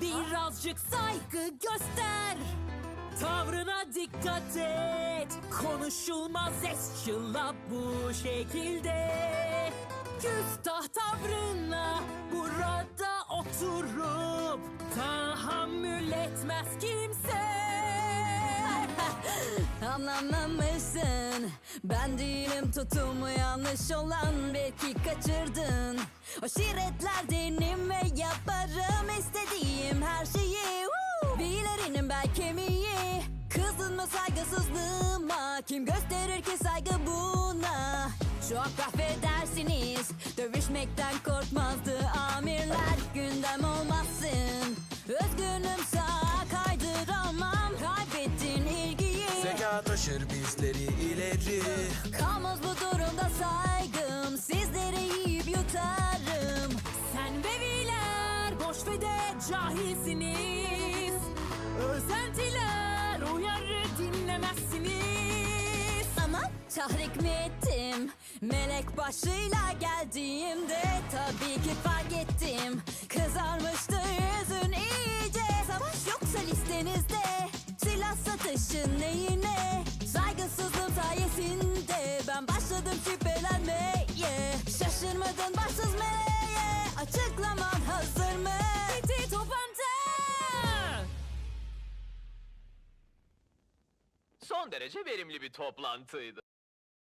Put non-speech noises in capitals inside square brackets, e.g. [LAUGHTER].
Birazcık saygı göster. Tavrına dikkat et. Konuşulmaz eşyla bu şekilde. Küstah tavrına burada oturup Tahammül etmez kimse. [LAUGHS] Anlamamışsın. Ben değilim tutumu yanlış olan Belki kaçırdın. O şiretlerdenim ve yaparım istediğim her şeyi Woo! Bilirinin bel kemiği Kızın mı saygısızlığıma? Kim gösterir ki saygı buna? Çok affedersiniz Dövüşmekten korkmazdı amirler. Gündem olmazsın Özgünüm sağa kaydıramam. Kaybettin ilgiyi Zeka taşır bizleri ileri. Kalmaz bu durumda saygım Sizleri yiyip yutarım. Sen beviler boş ve de cahilsiniz. Özentiler uyarı dinlemezsiniz. Ama tahrik mi ettim Melek başıyla geldiğimde Tabii ki fark ettim. Kızarmıştı yüzün iyice. Savaş yoksa listenizde. Silah satışın neyine? Saygısızlığım sayesinde Ben başladım şüphelenmeye. Şaşırmadın başsız meleğe Açıklaman hazır Son derece verimli bir toplantıydı.